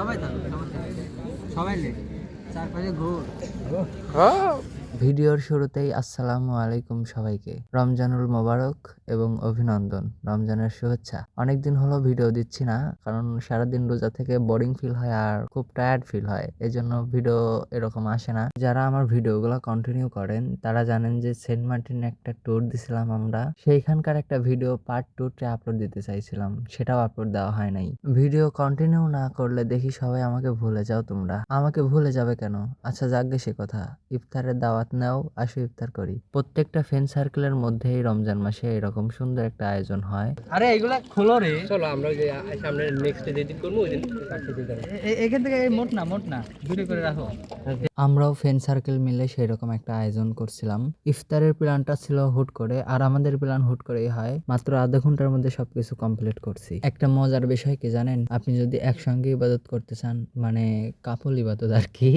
সবাই তো। সবাই লেট। চারপাশে ঘোর। ভিডিওর শুরুতেই আসসালামু আলাইকুম সবাইকে। রমজানুল মোবারক এবং অভিনন্দন। রমজানের শুভেচ্ছা। অনেকদিন হলো ভিডিও দিচ্ছি না, কারণ সারাদিন রোজা থেকে বোরিং ফিল হয় আর খুব টায়ার্ড ফিল হয়। এই জন্য ভিডিও এরকম আসে না। যারা আমার ভিডিওগুলো কন্টিনিউ করেন, তারা জানেন যে সেন্ট মার্টিন একটা ট্যুর দিছিলাম আমরা। সেইখানকার একটা ভিডিও পার্ট টুতে আপলোড দিতে চাইছিলাম। সেটাও আপলোড দেওয়া হয় নাই। ভিডিও কন্টিনিউ না করলে দেখি সবাই আমাকে ভুলে যাও তোমরা। আমাকে ভুলে যাবে কেন? আচ্ছা যাকগে সে কথা। ইফতারের দাওয়াত নাও আসো ইফতার করি। প্রত্যেকটা ফ্রেন্ড সার্কেলের মধ্যেই রমজান মাসে এরকম সুন্দর একটা আয়োজন হয়। আরে এগুলা খোলো রে। চলো আমরা ওই যে সামনে নেক্সট যেদিন করব ওই দিন এখান থেকে এই মোট না মোট না ভিডিও করে রাখো। আমরাও ফ্রেন্ড সার্কেল মিলে সেই রকম একটা আয়োজন করছিলাম। ইফতারের প্ল্যানটা ছিল হুট করে আর আমাদের প্ল্যান হুট করেই হয়। মাত্র আধা ঘণ্টার মধ্যে সবকিছু কমপ্লিট করছি। একটা মজার বিষয় কি জানেন? আপনি যদি একসঙ্গে ইবাদত করতে চান মানে কাপল ইবাদত আর কি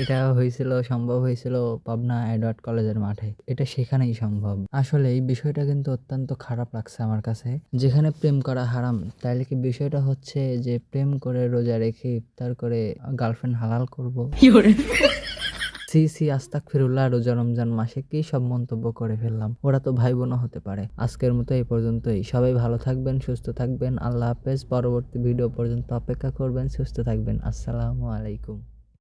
এটা হয়েছিল সম্ভব হয়েছিল পাবনা এডওয়ার্ড কলেজের মাঠে। এটা সেখানেই সম্ভব। আসলে এই বিষয়টা কিন্তু অত্যন্ত খারাপ লাগছে আমার কাছে। যেখানে প্রেম করা হারাম তাইলে কি বিষয়টা হচ্ছে যে প্রেম করে রোজা রেখে ইফতার করে গার্লফ্রেন্ড হালাল করব? সি সি আস্তাক ফিরুল্লাহ রোজা রমজান মাসে কি সব মন্তব্য করে ফেললাম? ওরা তো ভাই বোনও হতে পারে। আজকের মতো এই পর্যন্তই। সবাই ভালো থাকবেন সুস্থ থাকবেন। আল্লাহ হাফেজ। পরবর্তী ভিডিও পর্যন্ত অপেক্ষা করবেন সুস্থ থাকবেন। আসসালামু আলাইকুম।